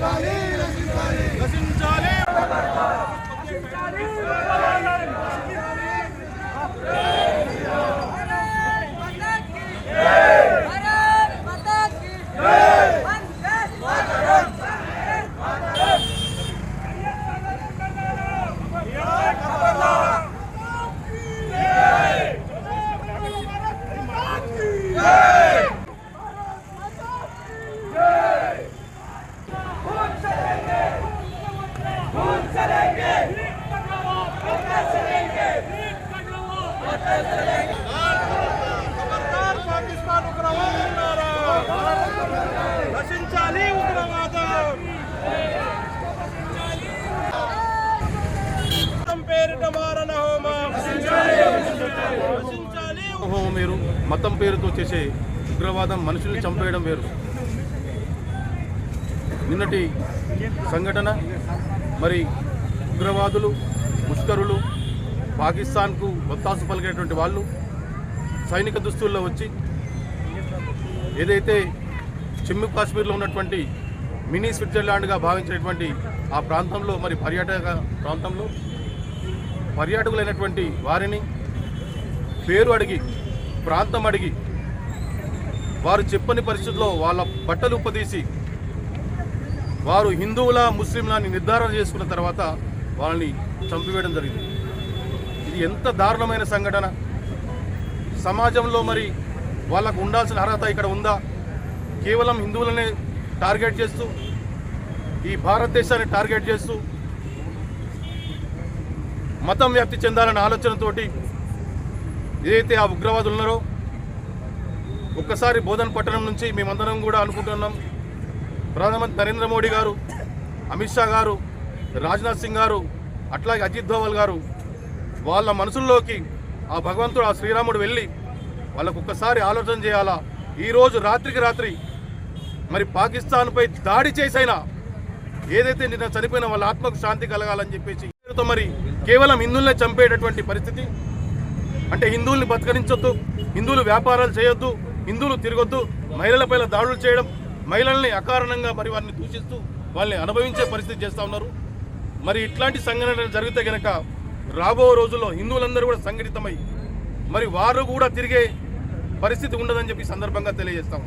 Macarena. ఉగ్రవాదం పేరిట మారణ హోమం హోమం వేరు మతం పేరుతో చేసే ఉగ్రవాదం మనుషుల్ని చంపేయడం వేరు. నిన్నటి సంఘటన మరి ఉగ్రవాదులు ముష్కరులు పాకిస్తాన్కు ఒత్తాసు పలికినటువంటి వాళ్ళు సైనిక దుస్తుల్లో వచ్చి ఏదైతే జమ్మూ కాశ్మీర్లో ఉన్నటువంటి మినీ స్విట్జర్లాండ్గా భావించినటువంటి ఆ ప్రాంతంలో మరి పర్యాటక ప్రాంతంలో పర్యాటకులైనటువంటి వారిని పేరు అడిగి ప్రాంతం అడిగి వారు చెప్పని పరిస్థితుల్లో వాళ్ళ బట్టలు ఉపదీసి వారు హిందువుల ముస్లింలని నిర్ధారణ చేసుకున్న తర్వాత వాళ్ళని చంపివేయడం జరిగింది. ఇది ఎంత దారుణమైన సంఘటన? సమాజంలో మరి వాళ్ళకు ఉండాల్సిన అర్హత ఇక్కడ ఉందా? కేవలం హిందువులనే టార్గెట్ చేస్తూ ఈ భారతదేశాన్ని టార్గెట్ చేస్తూ మతం వ్యాప్తి చెందాలనే ఆలోచనతోటి ఏదైతే ఆ ఉగ్రవాదులు ఉన్నారో ఒక్కసారి బోధన్ పట్టణం నుంచి మేమందరం కూడా అనుకుంటున్నాం. ప్రధానమంత్రి నరేంద్ర మోడీ గారు అమిత్ షా గారు రాజ్నాథ్ సింగ్ గారు అట్లాగే అజిత్ దోవల్ గారు వాళ్ళ మనసుల్లోకి ఆ భగవంతుడు ఆ శ్రీరాముడు వెళ్ళి వాళ్ళకు ఒక్కసారి ఆలోచన చేయాలా? ఈరోజు రాత్రికి రాత్రి మరి పాకిస్తాన్పై దాడి చేసైనా ఏదైతే నిన్న చనిపోయిన వాళ్ళ ఆత్మకు శాంతి కలగాలని చెప్పేసి మరి కేవలం హిందువులనే చంపేటటువంటి పరిస్థితి. అంటే హిందువుల్ని బతకరించొద్దు హిందువులు వ్యాపారాలు చేయొద్దు హిందువులు తిరగొద్దు మహిళలపై దాడులు చేయడం మహిళల్ని అకారణంగా మరి వారిని దూషిస్తూ వాళ్ళని అనుభవించే పరిస్థితి చేస్తూ ఉన్నారు. మరి ఇట్లాంటి సంఘటనలు జరిగితే కనుక రాబో రోజుల్లో హిందువులందరూ కూడా సంఘటితమై మరి వారు కూడా తిరిగే పరిస్థితి ఉండదని చెప్పి సందర్భంగా తెలియజేస్తాము.